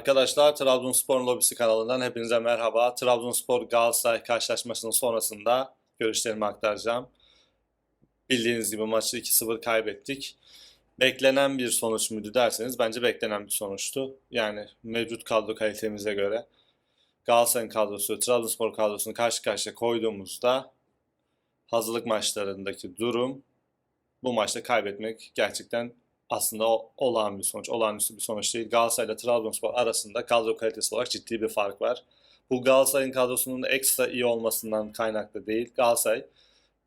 Arkadaşlar Trabzonspor Lobisi kanalından hepinize merhaba. Trabzonspor Galatasaray karşılaşmasının sonrasında görüşlerimi aktaracağım. Bildiğiniz gibi maçı 2-0 kaybettik. Beklenen bir sonuç muydu derseniz bence beklenen bir sonuçtu. Yani mevcut kadro kalitemize göre Galatasaray'ın kadrosu, Trabzonspor kadrosunu karşı karşıya koyduğumuzda hazırlık maçlarındaki durum bu maçta kaybetmek gerçekten aslında o- olağan bir sonuç, olağanüstü bir sonuç değil. Galatasaray ile Trabzonspor arasında kadro kalitesi olarak ciddi bir fark var. Bu Galatasaray'ın kadrosunun ekstra iyi olmasından kaynaklı değil. Galatasaray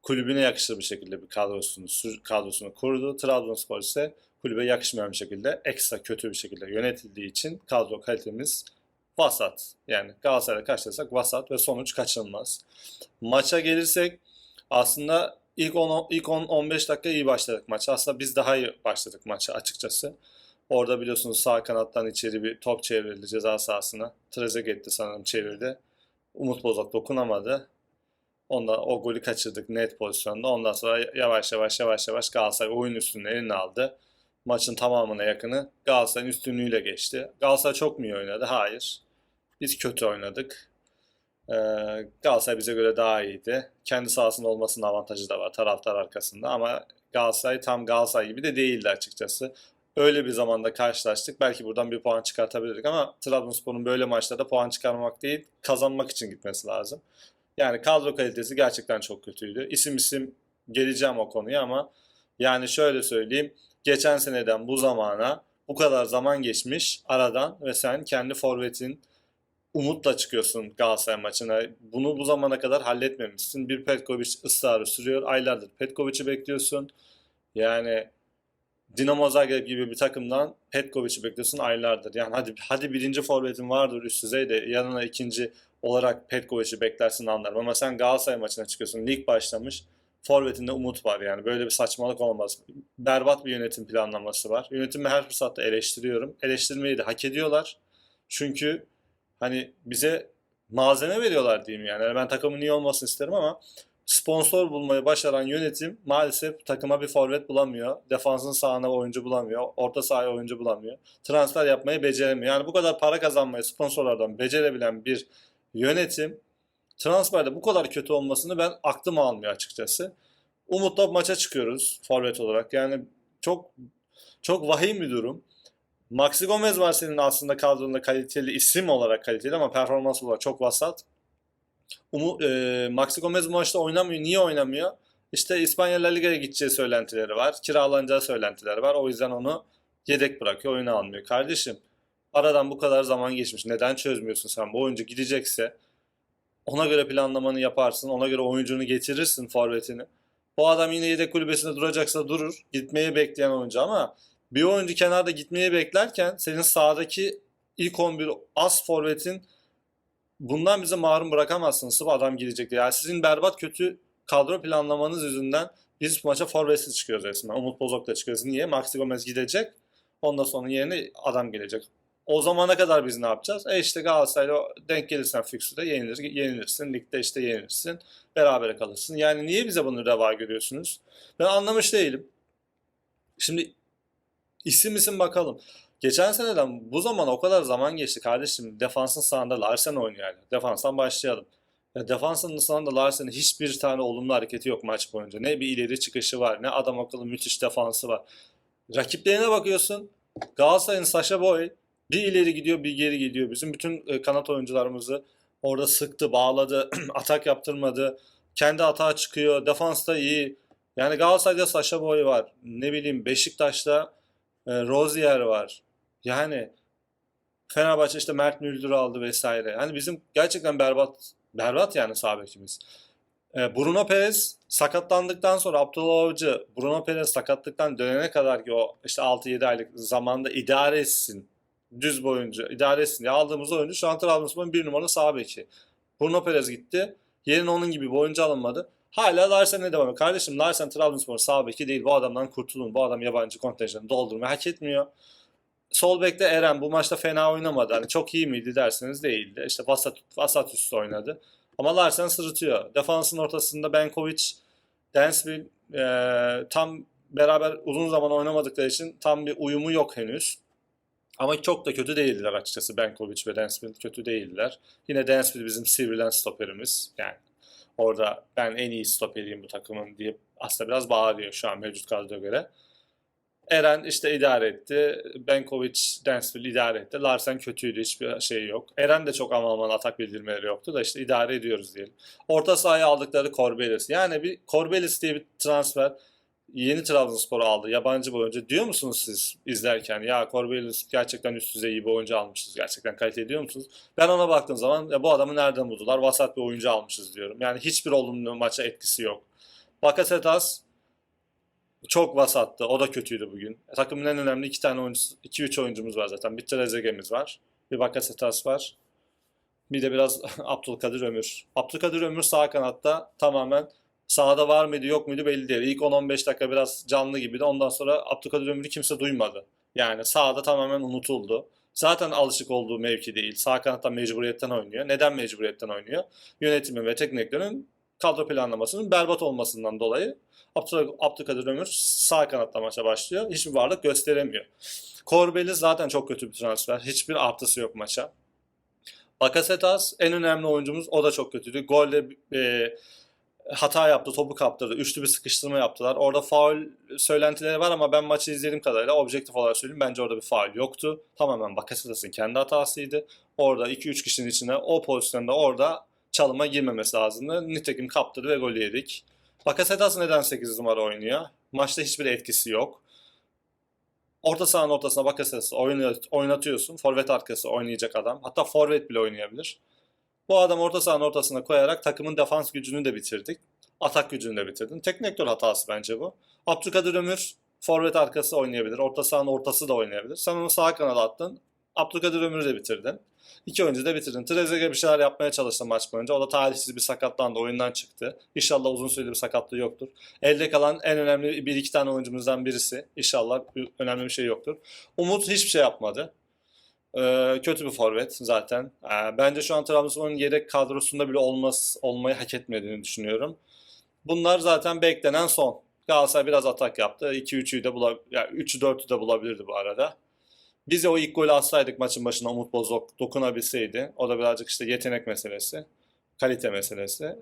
kulübüne yakışır bir şekilde bir kadrosunu, kadrosunu kurdu. Trabzonspor ise kulübe yakışmayan bir şekilde, ekstra kötü bir şekilde yönetildiği için kadro kalitemiz vasat. Yani Galatasaray'la karşılaşsak vasat ve sonuç kaçınılmaz. Maça gelirsek aslında ilk 10 ilk 10 15 dakika iyi başladık maça. Aslında biz daha iyi başladık maça açıkçası. Orada biliyorsunuz sağ kanattan içeri bir top çevrildi ceza sahasına. Trezeguet'ti sanırım çevirdi. Umut Bozok dokunamadı. Onda o golü kaçırdık net pozisyonda. Ondan sonra yavaş yavaş yavaş yavaş Galatasaray oyun üstünlüğünü eline aldı. Maçın tamamına yakını Galatasaray'ın üstünlüğüyle geçti. Galatasaray çok mu iyi oynadı? Hayır. Biz kötü oynadık. Ee, Galatasaray bize göre daha iyiydi. Kendi sahasında olmasının avantajı da var taraftar arkasında ama Galatasaray tam Galatasaray gibi de değildi açıkçası. Öyle bir zamanda karşılaştık. Belki buradan bir puan çıkartabilirdik ama Trabzonspor'un böyle maçlarda puan çıkarmak değil, kazanmak için gitmesi lazım. Yani kadro kalitesi gerçekten çok kötüydü. İsim isim geleceğim o konuya ama yani şöyle söyleyeyim. Geçen seneden bu zamana bu kadar zaman geçmiş aradan ve sen kendi forvetin umutla çıkıyorsun Galatasaray maçına. Bunu bu zamana kadar halletmemişsin. Bir Petkovic ısrarı sürüyor. Aylardır Petkovic'i bekliyorsun. Yani Dinamo Zagreb gibi bir takımdan Petkovic'i bekliyorsun aylardır. Yani hadi hadi birinci forvetin vardır üst düzeyde yanına ikinci olarak Petkovic'i beklersin anlarım. Ama sen Galatasaray maçına çıkıyorsun. Lig başlamış. Forvetinde umut var yani. Böyle bir saçmalık olmaz. Berbat bir yönetim planlaması var. Yönetimi her fırsatta eleştiriyorum. Eleştirmeyi de hak ediyorlar. Çünkü hani bize malzeme veriyorlar diyeyim yani. Yani ben takımın iyi olmasını isterim ama sponsor bulmayı başaran yönetim maalesef takıma bir forvet bulamıyor. Defansın sağına oyuncu bulamıyor. Orta sahaya oyuncu bulamıyor. Transfer yapmayı beceremiyor. Yani bu kadar para kazanmayı sponsorlardan becerebilen bir yönetim transferde bu kadar kötü olmasını ben aklım almıyor açıkçası. Umut'la maça çıkıyoruz forvet olarak. Yani çok çok vahim bir durum. Maxi Gomez var senin aslında kadronda kaliteli isim olarak kaliteli ama performans olarak çok vasat. Umu, e, Maxi Gomez maçta oynamıyor. Niye oynamıyor? İşte İspanya La Liga'ya gideceği söylentileri var. Kiralanacağı söylentileri var. O yüzden onu yedek bırakıyor. Oyuna almıyor. Kardeşim aradan bu kadar zaman geçmiş. Neden çözmüyorsun sen? Bu oyuncu gidecekse ona göre planlamanı yaparsın. Ona göre oyuncunu getirirsin forvetini. Bu adam yine yedek kulübesinde duracaksa durur. Gitmeyi bekleyen oyuncu ama bir oyuncu kenarda gitmeyi beklerken senin sahadaki ilk 11 as forvetin bundan bize mahrum bırakamazsınız. Sırf adam girecek diye. Yani sizin berbat kötü kadro planlamanız yüzünden biz bu maça forvetsiz çıkıyoruz resmen. Umut Bozok'la çıkıyoruz. Niye? Maxi Gomez gidecek. Ondan sonra yerine adam gelecek. O zamana kadar biz ne yapacağız? E işte Galatasaray'la denk gelirsen fikstürde yenilir, yenilirsin. Ligde işte yenilirsin. Berabere kalırsın. Yani niye bize bunu reva görüyorsunuz? Ben anlamış değilim. Şimdi isim isim bakalım. Geçen seneden bu zamana o kadar zaman geçti kardeşim. Defansın sağında Larsen oynuyor yani. Defanstan başlayalım. Ya defansın sağında Larsen'in hiçbir tane olumlu hareketi yok maç boyunca. Ne bir ileri çıkışı var, ne adam akıllı müthiş defansı var. Rakiplerine bakıyorsun. Galatasaray'ın Saşa Boy bir ileri gidiyor, bir geri gidiyor. Bizim bütün e, kanat oyuncularımızı orada sıktı, bağladı, atak yaptırmadı. Kendi atağa çıkıyor. Defansta iyi. Yani Galatasaray'da Saşa Boy var. Ne bileyim Beşiktaş'ta e, Rozier var. Yani Fenerbahçe işte Mert Müldür aldı vesaire. Hani bizim gerçekten berbat berbat yani sağ bekimiz. E, Bruno Perez sakatlandıktan sonra Abdullah Avcı Bruno Perez sakatlıktan dönene kadar ki o işte 6-7 aylık zamanda idare etsin. Düz boyunca idare etsin diye aldığımız oyuncu şu an Trabzonspor'un bir numaralı sağ beki. Bruno Perez gitti. Yerine onun gibi bir oyuncu alınmadı. Hala Larsen'e devam ediyor. Kardeşim Larsen Trabzonspor'un sağ beki değil. Bu adamdan kurtulun. Bu adam yabancı kontenjanı doldurmayı hak etmiyor. Sol bekte Eren bu maçta fena oynamadı. Hani çok iyi miydi derseniz değildi. İşte vasat, vasat üstü oynadı. Ama Larsen sırıtıyor. Defansın ortasında Benkovic, Densville e, tam beraber uzun zaman oynamadıkları için tam bir uyumu yok henüz. Ama çok da kötü değildiler açıkçası. Benkovic ve Dansfield kötü değildiler. Yine Dansfield bizim sivrilen stoperimiz. Yani orada ben en iyi stoperiyim bu takımın diye aslında biraz bağırıyor şu an mevcut kadroya göre. Eren işte idare etti. Benkovic, Dansfield idare etti. Larsen kötüydü. Hiçbir şey yok. Eren de çok aman aman atak bildirmeleri yoktu da işte idare ediyoruz diyelim. Orta sahaya aldıkları Corbelis. Yani bir Corbelis diye bir transfer yeni Trabzonspor'u aldı. Yabancı bir oyuncu. Diyor musunuz siz izlerken ya Corbelis gerçekten üst düzey iyi bir oyuncu almışız. Gerçekten kalite ediyor musunuz? Ben ona baktığım zaman ya bu adamı nereden buldular? Vasat bir oyuncu almışız diyorum. Yani hiçbir olumlu maça etkisi yok. Bakasetas çok vasattı. O da kötüydü bugün. Takımın en önemli iki tane oyuncusu, iki üç oyuncumuz var zaten. Bir Trezeguet'imiz var. Bir Bakasetas var. Bir de biraz Abdülkadir Ömür. Abdülkadir Ömür sağ kanatta tamamen sahada var mıydı yok muydu belli değil. İlk 10-15 dakika biraz canlı gibiydi. Ondan sonra Abdülkadir Ömür'ü kimse duymadı. Yani sahada tamamen unutuldu. Zaten alışık olduğu mevki değil. Sağ kanatta mecburiyetten oynuyor. Neden mecburiyetten oynuyor? Yönetimin ve tekniklerin kadro planlamasının berbat olmasından dolayı Abdül- Abdülkadir Ömür sağ kanatta maça başlıyor. Hiçbir varlık gösteremiyor. Korbeli zaten çok kötü bir transfer. Hiçbir artısı yok maça. Bakasetas en önemli oyuncumuz. O da çok kötüydü. Golde e, hata yaptı, topu kaptırdı. Üçlü bir sıkıştırma yaptılar. Orada faul söylentileri var ama ben maçı izlediğim kadarıyla objektif olarak söyleyeyim. Bence orada bir faul yoktu. Tamamen Bakasetas'ın kendi hatasıydı. Orada 2-3 kişinin içine o pozisyonda orada çalıma girmemesi lazımdı. Nitekim kaptırdı ve golü yedik. Bakasetas neden 8 numara oynuyor? Maçta hiçbir etkisi yok. Orta sahanın ortasına Bakasetas'ı oynat- oynatıyorsun. Forvet arkası oynayacak adam. Hatta forvet bile oynayabilir. Bu adam orta sahanın ortasına koyarak takımın defans gücünü de bitirdik. Atak gücünü de bitirdin. Teknik direktör hatası bence bu. Abdülkadir Ömür forvet arkası oynayabilir. Orta sahanın ortası da oynayabilir. Sen onu sağ kanada attın. Abdülkadir Ömür'ü de bitirdin. İki oyuncu da bitirdin. Trezeguet bir şeyler yapmaya çalıştı maç boyunca. O da talihsiz bir sakatlandı. Oyundan çıktı. İnşallah uzun süreli bir sakatlığı yoktur. Elde kalan en önemli bir iki tane oyuncumuzdan birisi. İnşallah önemli bir şey yoktur. Umut hiçbir şey yapmadı. Ee, kötü bir forvet zaten. Ee, bence şu an Trabzonspor'un yedek kadrosunda bile olmaz, olmayı hak etmediğini düşünüyorum. Bunlar zaten beklenen son. Galatasaray biraz atak yaptı. 2-3'ü de bulabilir, yani 3'ü 4'ü de bulabilirdi bu arada. Biz de o ilk golü atsaydık maçın başına Umut Bozok dokunabilseydi. O da birazcık işte yetenek meselesi, kalite meselesi.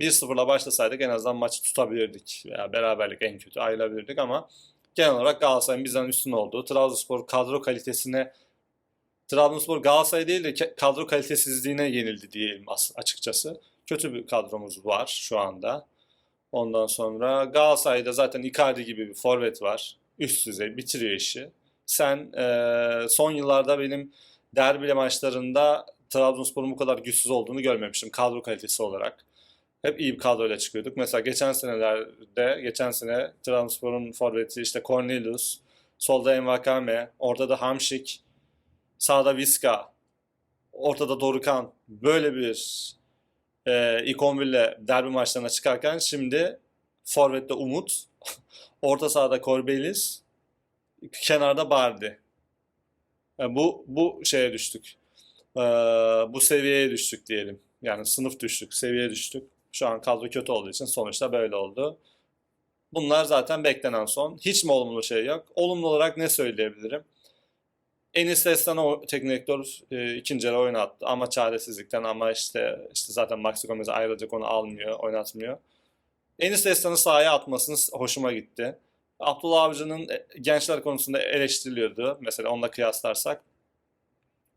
1-0'la başlasaydık en azından maçı tutabilirdik. Veya beraberlik en kötü ayrılabilirdik ama genel olarak Galatasaray'ın bizden üstün olduğu, Trabzonspor kadro kalitesine Trabzonspor Galatasaray değil de kadro kalitesizliğine yenildi diyelim as- açıkçası. Kötü bir kadromuz var şu anda. Ondan sonra Galatasaray'da zaten Icardi gibi bir forvet var. Üst düzey bitiriyor işi. Sen eee, son yıllarda benim derbili maçlarında Trabzonspor'un bu kadar güçsüz olduğunu görmemiştim kadro kalitesi olarak. Hep iyi bir kadroyla çıkıyorduk. Mesela geçen senelerde, geçen sene Trabzonspor'un forveti işte Cornelius, solda Envakame, orada da Hamşik, sağda Viska, ortada Dorukan. Böyle bir e, ilk 11 ile derbi maçlarına çıkarken şimdi forvette Umut, orta sahada Korbelis, kenarda Bardi. Yani bu bu şeye düştük. Ee, bu seviyeye düştük diyelim. Yani sınıf düştük, seviyeye düştük. Şu an kadro kötü olduğu için sonuçta böyle oldu. Bunlar zaten beklenen son. Hiç mi olumlu şey yok? Olumlu olarak ne söyleyebilirim? Enis Destan'ı teknik direktör e, ikinci yarı oynattı ama çaresizlikten ama işte işte zaten Maxi Gomez ayrılacak onu almıyor, oynatmıyor. Enis Destan'ı sahaya atmasını hoşuma gitti. Abdullah Avcı'nın e, gençler konusunda eleştiriliyordu. Mesela onunla kıyaslarsak.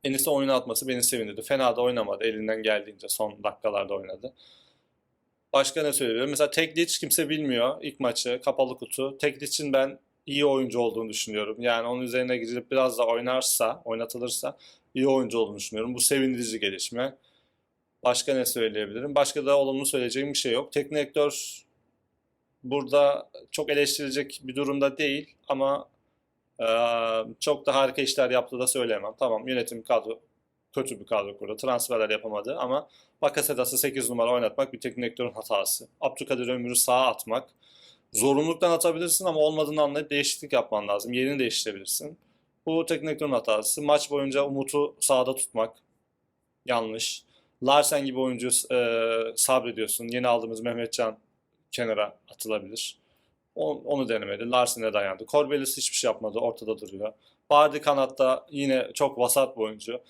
Enis'i oyuna atması beni sevindirdi. Fena da oynamadı. Elinden geldiğince son dakikalarda oynadı. Başka ne söyleyebilirim? Mesela Tekliç kimse bilmiyor. İlk maçı kapalı kutu. Tekliç'in ben iyi oyuncu olduğunu düşünüyorum. Yani onun üzerine gidilip biraz da oynarsa, oynatılırsa iyi oyuncu olduğunu düşünüyorum. Bu sevindirici gelişme. Başka ne söyleyebilirim? Başka da olumlu söyleyeceğim bir şey yok. Teknik direktör burada çok eleştirilecek bir durumda değil ama e, çok da harika işler yaptığı da söyleyemem. Tamam yönetim kadro kötü bir kadro kurdu. Transferler yapamadı ama Bakasetas'ı 8 numara oynatmak bir teknik direktörün hatası. Abdülkadir Ömür'ü sağa atmak. Zorunluluktan atabilirsin ama olmadığını anlayıp değişiklik yapman lazım. Yerini değiştirebilirsin. Bu teknik direktörün hatası. Maç boyunca Umut'u sağda tutmak yanlış. Larsen gibi oyuncu e, sabrediyorsun. Yeni aldığımız Mehmetcan kenara atılabilir. On- Onu denemedi. Larsen'e dayandı. Corbelis hiçbir şey yapmadı. Ortada duruyor. Bardi kanatta yine çok vasat bir oyuncu.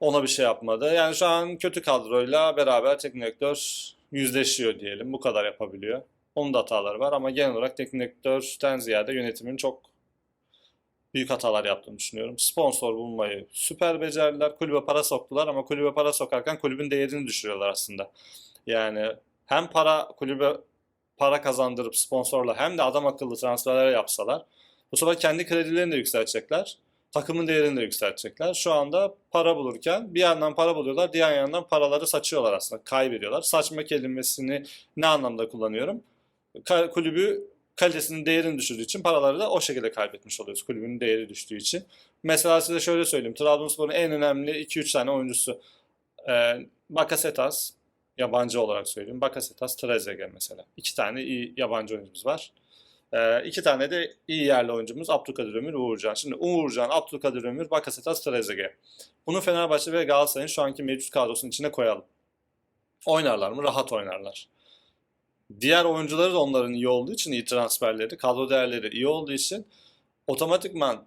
Ona bir şey yapmadı. Yani şu an kötü kadroyla beraber teknik direktör yüzleşiyor diyelim. Bu kadar yapabiliyor. Onun da hataları var ama genel olarak teknik direktörden ziyade yönetimin çok büyük hatalar yaptığını düşünüyorum. Sponsor bulmayı süper becerdiler. Kulübe para soktular ama kulübe para sokarken kulübün değerini düşürüyorlar aslında. Yani hem para kulübe para kazandırıp sponsorla hem de adam akıllı transferler yapsalar bu sefer kendi kredilerini de yükseltecekler. Takımın değerini de yükseltecekler. Şu anda para bulurken bir yandan para buluyorlar, diğer yandan paraları saçıyorlar aslında. Kaybediyorlar. Saçma kelimesini ne anlamda kullanıyorum? Kulübü kalitesinin değerini düşürdüğü için paraları da o şekilde kaybetmiş oluyoruz. Kulübün değeri düştüğü için. Mesela size şöyle söyleyeyim. Trabzonspor'un en önemli 2-3 tane oyuncusu. E, Bakasetas, yabancı olarak söyleyeyim. Bakasetas, Trezeguet mesela. İki tane iyi yabancı oyuncumuz var. Ee, iki tane de iyi yerli oyuncumuz Abdülkadir Ömür, Uğurcan. Şimdi Uğurcan, Abdülkadir Ömür, Bakasetas, Trezeguet. Bunu Fenerbahçe ve Galatasaray'ın şu anki mevcut kadrosunun içine koyalım. Oynarlar mı? Rahat oynarlar. Diğer oyuncuları da onların iyi olduğu için iyi transferleri, kadro değerleri iyi olduğu için otomatikman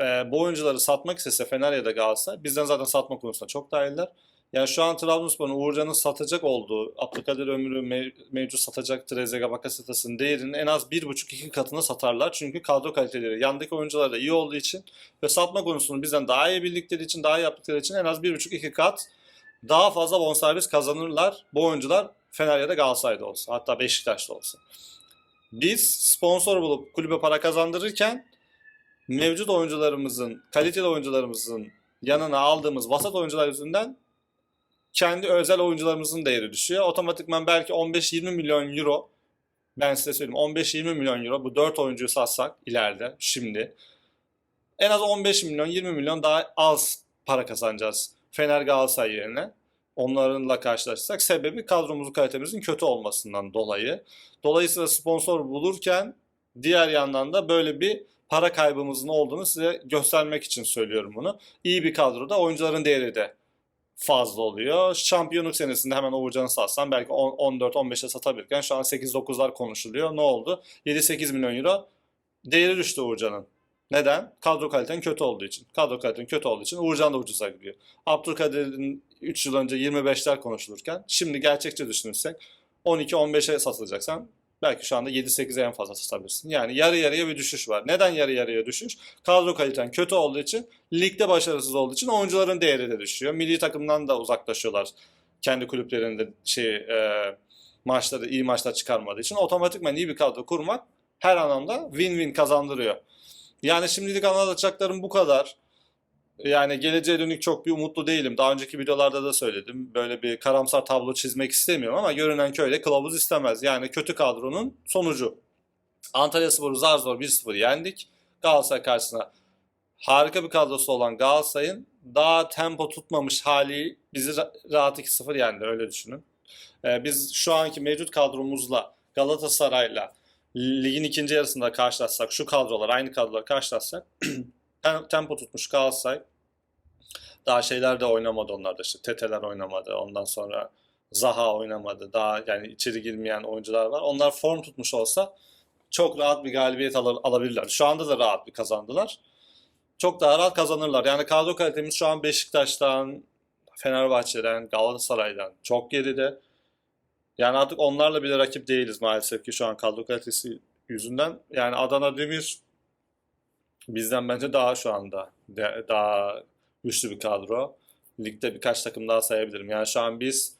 e, bu oyuncuları satmak istese Fener ya da Galatasaray bizden zaten satma konusunda çok dahiller. Yani şu an Trabzonspor'un Uğurcan'ın satacak olduğu, Abdülkadir Ömür'ü mev- mevcut satacak Trezeguet, Bakasetas'ın değerinin en az 1,5-2 katına satarlar. Çünkü kadro kaliteleri yandaki oyuncular da iyi olduğu için ve satma konusunu bizden daha iyi bildikleri için, daha iyi yaptıkları için en az 1,5-2 kat daha fazla bonservis kazanırlar bu oyuncular Fener ya da Galatasaray'da olsa. Hatta Beşiktaş'ta olsa. Biz sponsor bulup kulübe para kazandırırken mevcut oyuncularımızın, kaliteli oyuncularımızın yanına aldığımız vasat oyuncular yüzünden kendi özel oyuncularımızın değeri düşüyor. Otomatikman belki 15-20 milyon euro ben size söyleyeyim 15-20 milyon euro bu 4 oyuncuyu satsak ileride şimdi en az 15 milyon 20 milyon daha az para kazanacağız Fener Galatasaray yerine. Onlarınla karşılaşırsak sebebi kadromuzun kalitemizin kötü olmasından dolayı. Dolayısıyla sponsor bulurken diğer yandan da böyle bir para kaybımızın olduğunu size göstermek için söylüyorum bunu. İyi bir kadroda oyuncuların değeri de fazla oluyor. Şampiyonluk senesinde hemen Uğurcan'ı satsan belki 14-15'e satabilirken şu an 8-9'lar konuşuluyor. Ne oldu? 7-8 milyon euro değeri düştü Uğurcan'ın. Neden? Kadro kaliten kötü olduğu için. Kadro kaliten kötü olduğu için Uğurcan da ucuza gidiyor. Abdülkadir'in 3 yıl önce 25'ler konuşulurken şimdi gerçekçi düşünürsek 12-15'e satılacaksan belki şu anda 7-8'e en fazla satabilirsin. Yani yarı yarıya bir düşüş var. Neden yarı yarıya düşüş? Kadro kaliten kötü olduğu için, ligde başarısız olduğu için oyuncuların değeri de düşüyor. Milli takımdan da uzaklaşıyorlar. Kendi kulüplerinde şey e, maçları iyi maçlar çıkarmadığı için otomatikman iyi bir kadro kurmak her anlamda win-win kazandırıyor. Yani şimdilik anlatacaklarım bu kadar. Yani geleceğe dönük çok bir umutlu değilim. Daha önceki videolarda da söyledim. Böyle bir karamsar tablo çizmek istemiyorum ama görünen köyle kılavuz istemez. Yani kötü kadronun sonucu. Antalya Spor'u zar zor 1-0 yendik. Galatasaray karşısına harika bir kadrosu olan Galatasaray'ın daha tempo tutmamış hali bizi ra- rahat 2-0 yendi öyle düşünün. Ee, biz şu anki mevcut kadromuzla Galatasaray'la ligin ikinci yarısında karşılaşsak şu kadrolar aynı kadrolar karşılaşsak tempo tutmuş Galatasaray daha şeyler de oynamadı onlar da işte Teteler oynamadı ondan sonra Zaha oynamadı daha yani içeri girmeyen oyuncular var onlar form tutmuş olsa çok rahat bir galibiyet al- alabilirler. Şu anda da rahat bir kazandılar. Çok daha rahat kazanırlar. Yani kadro kalitemiz şu an Beşiktaş'tan, Fenerbahçe'den, Galatasaray'dan çok geride. Yani artık onlarla bile rakip değiliz maalesef ki şu an kadro kalitesi yüzünden. Yani Adana Demir bizden bence daha şu anda de- daha güçlü bir kadro. Ligde birkaç takım daha sayabilirim. Yani şu an biz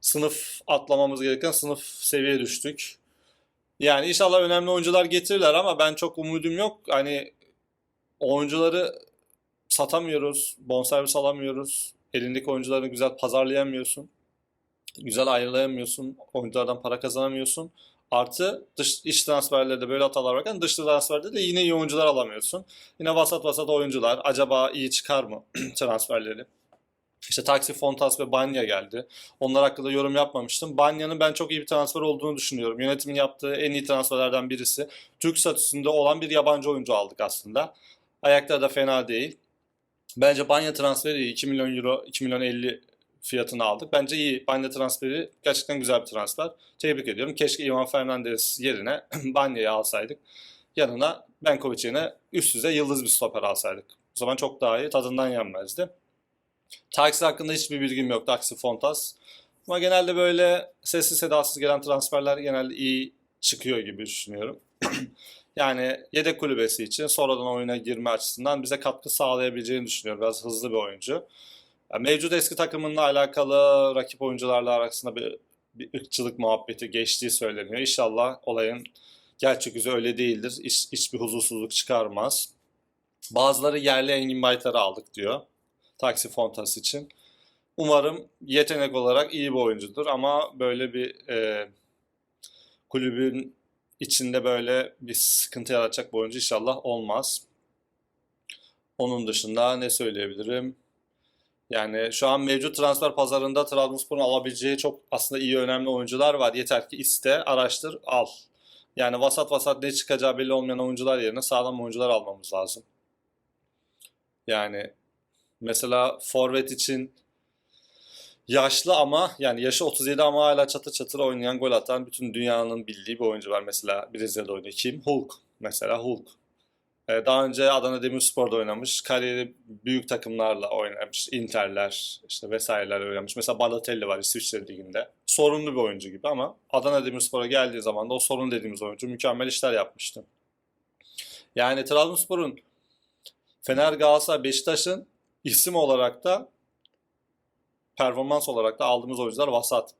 sınıf atlamamız gereken sınıf seviyeye düştük. Yani inşallah önemli oyuncular getirirler ama ben çok umudum yok. Hani oyuncuları satamıyoruz, bonservis alamıyoruz. Elindeki oyuncuları güzel pazarlayamıyorsun. Güzel ayrılayamıyorsun. Oyunculardan para kazanamıyorsun. Artı dış iç transferlerde de böyle hatalar varken dış transferde de yine iyi oyuncular alamıyorsun. Yine vasat vasat oyuncular. Acaba iyi çıkar mı transferleri? İşte Taksi Fontas ve Banya geldi. Onlar hakkında yorum yapmamıştım. Banya'nın ben çok iyi bir transfer olduğunu düşünüyorum. Yönetimin yaptığı en iyi transferlerden birisi. Türk statüsünde olan bir yabancı oyuncu aldık aslında. Ayakları da fena değil. Bence Banya transferi iyi. 2 milyon euro, 2 milyon 50 fiyatını aldık. Bence iyi. Banya transferi gerçekten güzel bir transfer. Tebrik ediyorum. Keşke Ivan Fernandez yerine Banya'yı alsaydık. Yanına Benkovic yerine üst düzey yıldız bir stoper alsaydık. O zaman çok daha iyi. Tadından yenmezdi. Taksi hakkında hiçbir bilgim yok. Taksi Fontas. Ama genelde böyle sessiz sedasız gelen transferler genelde iyi çıkıyor gibi düşünüyorum. yani yedek kulübesi için sonradan oyuna girme açısından bize katkı sağlayabileceğini düşünüyorum. Biraz hızlı bir oyuncu. Yani mevcut eski takımınla alakalı rakip oyuncularla arasında bir, bir ırkçılık muhabbeti geçtiği söyleniyor. İnşallah olayın gerçek yüzü öyle değildir. Hiç, hiçbir huzursuzluk çıkarmaz. Bazıları yerli Engin Baytar'ı aldık diyor. Taksi Fontas için. Umarım yetenek olarak iyi bir oyuncudur ama böyle bir e, kulübün içinde böyle bir sıkıntı yaratacak bir oyuncu inşallah olmaz. Onun dışında ne söyleyebilirim? Yani şu an mevcut transfer pazarında Trabzonspor'un alabileceği çok aslında iyi önemli oyuncular var. Yeter ki iste, araştır, al. Yani vasat vasat ne çıkacağı belli olmayan oyuncular yerine sağlam oyuncular almamız lazım. Yani mesela forvet için yaşlı ama yani yaşı 37 ama hala çatır çatır oynayan gol atan bütün dünyanın bildiği bir oyuncu var. Mesela Brezilya'da oynuyor. Kim? Hulk. Mesela Hulk. Ee, Daha önce Adana Demirspor'da oynamış. Kariyeri büyük takımlarla oynamış. Inter'ler işte vesaireler oynamış. Mesela Balotelli var İsviçre Ligi'nde. Sorunlu bir oyuncu gibi ama Adana Demirspor'a geldiği zaman da o sorun dediğimiz oyuncu mükemmel işler yapmıştı. Yani Trabzonspor'un Fener, Galatasaray, Beşiktaş'ın isim olarak da performans olarak da aldığımız oyuncular vasat.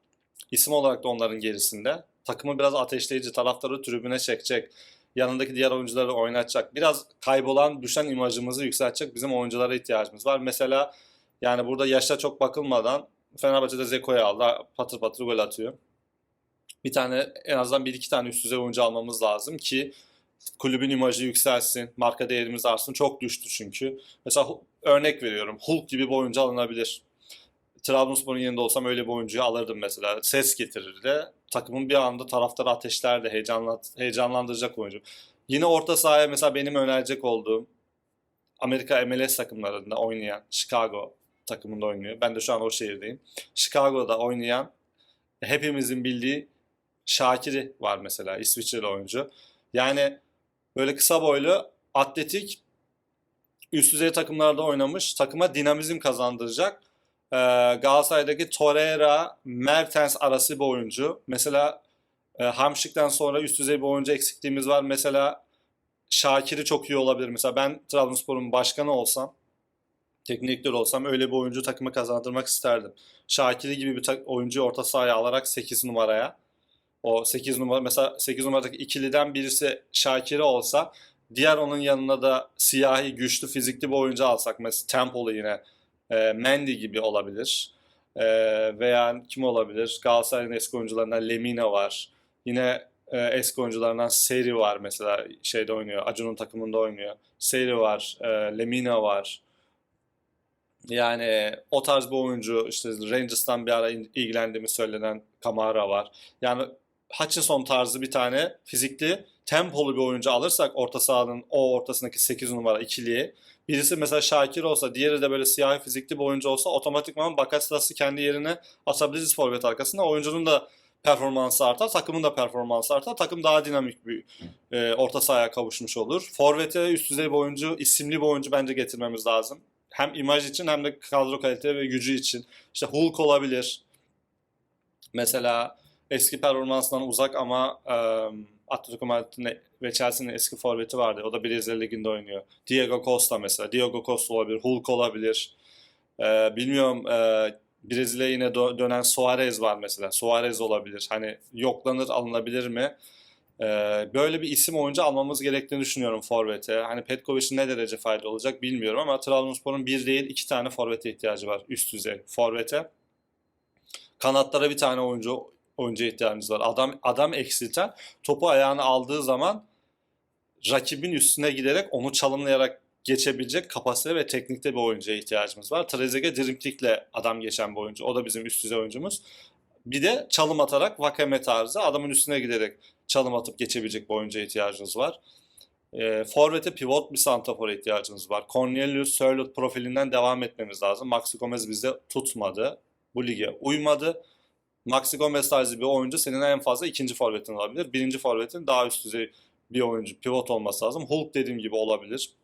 İsim olarak da onların gerisinde. Takımı biraz ateşleyici, taraftarı tribüne çekecek, yanındaki diğer oyuncuları oynatacak. Biraz kaybolan, düşen imajımızı yükseltecek bizim oyunculara ihtiyacımız var. Mesela yani burada yaşa çok bakılmadan Fenerbahçe'de Zeko'yu aldı. Patır patır gol atıyor. Bir tane en azından bir iki tane üst düzey oyuncu almamız lazım ki kulübün imajı yükselsin, marka değerimiz artsın. Çok düştü çünkü. Mesela örnek veriyorum. Hulk gibi bir oyuncu alınabilir. Trabzonspor'un yerinde olsam öyle bir oyuncuyu alırdım mesela. Ses getirirdi. Takımın bir anda taraftarı. Heyecanla, heyecanlandıracak oyuncu. Yine orta sahaya mesela benim önerecek olduğum Amerika MLS takımlarında oynayan Chicago takımında oynuyor. Ben de şu an o şehirdeyim. Chicago'da oynayan hepimizin bildiği Şakir'i var mesela İsviçreli oyuncu. Yani böyle kısa boylu, atletik, üst düzey takımlarda oynamış. Takıma dinamizm kazandıracak. Ee, Galatasaray'daki Torreira, Mertens arası bir oyuncu. Mesela e, Hamşik'ten sonra üst düzey bir oyuncu eksikliğimiz var. Mesela Şakir'i çok iyi olabilir. Mesela ben Trabzonspor'un başkanı olsam, teknik direktör olsam öyle bir oyuncu takıma kazandırmak isterdim. Şakir'i gibi bir oyuncuyu orta sahaya alarak 8 numaraya o 8 numara mesela 8 numaradaki ikiliden birisi Şakir'i olsa diğer onun yanına da siyahi güçlü fizikli bir oyuncu alsak mesela Temple'ı yine e, Mendy gibi olabilir. E, veya kim olabilir? Galatasaray'ın eski oyuncularından Lemina var. Yine e, eski oyuncularından Seri var mesela şeyde oynuyor. Acun'un takımında oynuyor. Seri var. E, Lemina var. Yani o tarz bir oyuncu işte Rangers'tan bir ara ilgilendiğimi söylenen Kamara var. Yani Hutchinson tarzı bir tane fizikli tempolu bir oyuncu alırsak orta sahanın o ortasındaki 8 numara ikiliye birisi mesela Şakir olsa diğeri de böyle siyahi fizikli bir oyuncu olsa otomatikman Bakasetas'ı kendi yerine atabiliriz forvet arkasında. Oyuncunun da performansı artar, takımın da performansı artar. Takım daha dinamik bir e, orta sahaya kavuşmuş olur. Forvet'e üst düzey bir oyuncu, isimli bir oyuncu bence getirmemiz lazım. Hem imaj için hem de kadro kalite ve gücü için. İşte Hulk olabilir. Mesela eski performansından uzak ama e, Atletico Madrid'in ve Chelsea'nin eski forveti vardı. O da Brezilya Ligi'nde oynuyor. Diego Costa mesela. Diego Costa olabilir. Hulk olabilir. E, bilmiyorum e, Brezilya yine dö- dönen Suarez var mesela. Suarez olabilir. Hani yoklanır alınabilir mi? E, böyle bir isim oyuncu almamız gerektiğini düşünüyorum forvete. Hani Petkovic'in ne derece faydalı olacak bilmiyorum ama Trabzonspor'un bir değil iki tane forvete ihtiyacı var üst düzey forvete. Kanatlara bir tane oyuncu oyuncuya ihtiyacımız var. Adam adam eksilten topu ayağına aldığı zaman rakibin üstüne giderek onu çalımlayarak geçebilecek kapasite ve teknikte bir oyuncuya ihtiyacımız var. Trezeguet driptikle adam geçen bir oyuncu. O da bizim üst düzey oyuncumuz. Bir de çalım atarak Vakame tarzı adamın üstüne giderek çalım atıp geçebilecek bir oyuncuya ihtiyacımız var. E, Forvet'e pivot bir santrafora ihtiyacımız var. Cornelius Sörloth profilinden devam etmemiz lazım. Maxi Gomez bizde tutmadı. bu lige uymadı. Maxi Gomez tarzı bir oyuncu senin en fazla ikinci forvetin olabilir. Birinci forvetin daha üst düzey bir oyuncu, pivot olması lazım. Hulk dediğim gibi olabilir.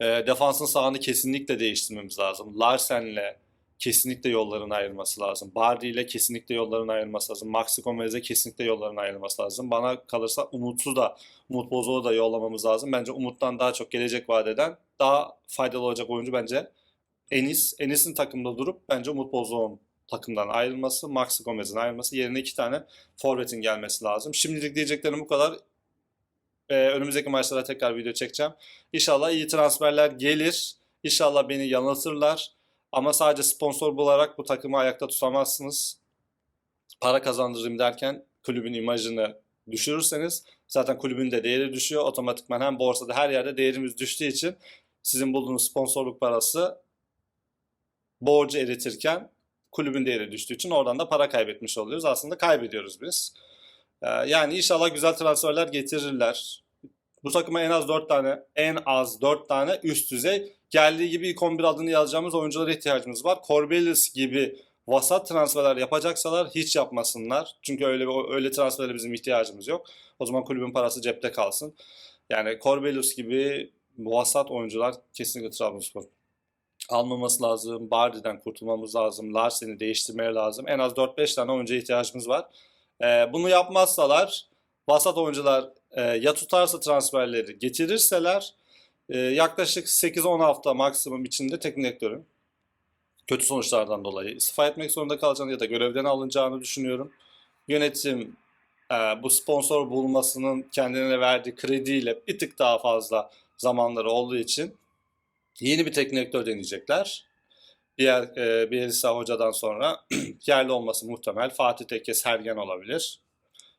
E, defansın sağını kesinlikle değiştirmemiz lazım. Larsen'le kesinlikle yolların ayrılması lazım. Bardi ile kesinlikle yolların ayrılması lazım. Maxi Gomez'e kesinlikle yolların ayrılması lazım. Bana kalırsa Umut'u da, Umut Bozok'u da yollamamız lazım. Bence Umut'tan daha çok gelecek vadeden daha faydalı olacak oyuncu bence Enis. Enis'in takımda durup bence Umut Bozok'un takımdan ayrılması, Maxi Gomez'in ayrılması, yerine iki tane forvetin gelmesi lazım. Şimdilik diyeceklerim bu kadar. Ee, önümüzdeki maçlara tekrar video çekeceğim. İnşallah iyi transferler gelir. İnşallah beni yanıltırlar. Ama sadece sponsor bularak bu takımı ayakta tutamazsınız. Para kazandırayım derken kulübün imajını düşürürseniz zaten kulübün de değeri düşüyor. Otomatikman hem borsada her yerde değerimiz düştüğü için sizin bulduğunuz sponsorluk parası borcu eritirken kulübün değeri düştüğü için oradan da para kaybetmiş oluyoruz. Aslında kaybediyoruz biz. Ee, Yani inşallah güzel transferler getirirler. Bu takıma en az 4 tane, en az 4 tane üst düzey geldiği gibi ilk 11 adını yazacağımız oyunculara ihtiyacımız var. Corbellis gibi vasat transferler yapacaksalar hiç yapmasınlar. Çünkü öyle öyle transferlere bizim ihtiyacımız yok. O zaman kulübün parası cepte kalsın. Yani Corbellis gibi vasat oyuncular kesinlikle Trabzonspor almaması lazım. Bardi'den kurtulmamız lazım. Larsen'i değiştirmeye lazım. En az 4-5 tane oyuncuya ihtiyacımız var. Ee, bunu yapmazsalar vasat oyuncular e, ya tutarsa transferleri getirirseler e, yaklaşık 8-10 hafta maksimum içinde teknik direktörün kötü sonuçlardan dolayı istifa etmek zorunda kalacağını ya da görevden alınacağını düşünüyorum. Yönetim e, bu sponsor bulmasının kendine verdiği krediyle bir tık daha fazla zamanları olduğu için yeni bir teknik direktör deneyecekler. Diğer e, Bielsa hocadan sonra yerli olması muhtemel. Fatih Tekke Sergen olabilir.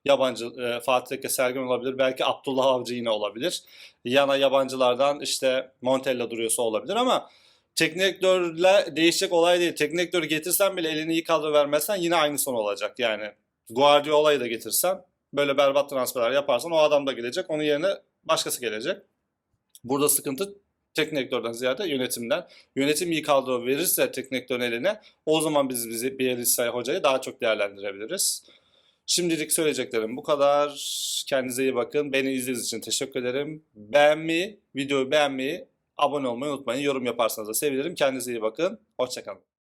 Yabancı e, Fatih Tekke Sergen olabilir. Belki Abdullah Avcı yine olabilir. Yana yabancılardan işte Montella duruyorsa olabilir ama teknik direktörle değişecek olay değil. Teknik direktörü getirsen bile elini iyi kadro vermezsen yine aynı son olacak. Yani Guardiola'yı da getirsen böyle berbat transferler yaparsan o adam da gelecek. Onun yerine başkası gelecek. Burada sıkıntı teknik direktörden ziyade yönetimden. Yönetim iyi kadro verirse teknik direktörün eline o zaman biz bizi Bielsa hocayı daha çok değerlendirebiliriz. Şimdilik söyleyeceklerim bu kadar. Kendinize iyi bakın. Beni izlediğiniz için teşekkür ederim. Beğenmeyi, videoyu beğenmeyi, abone olmayı unutmayın. Yorum yaparsanız da sevinirim. Kendinize iyi bakın. Hoşçakalın.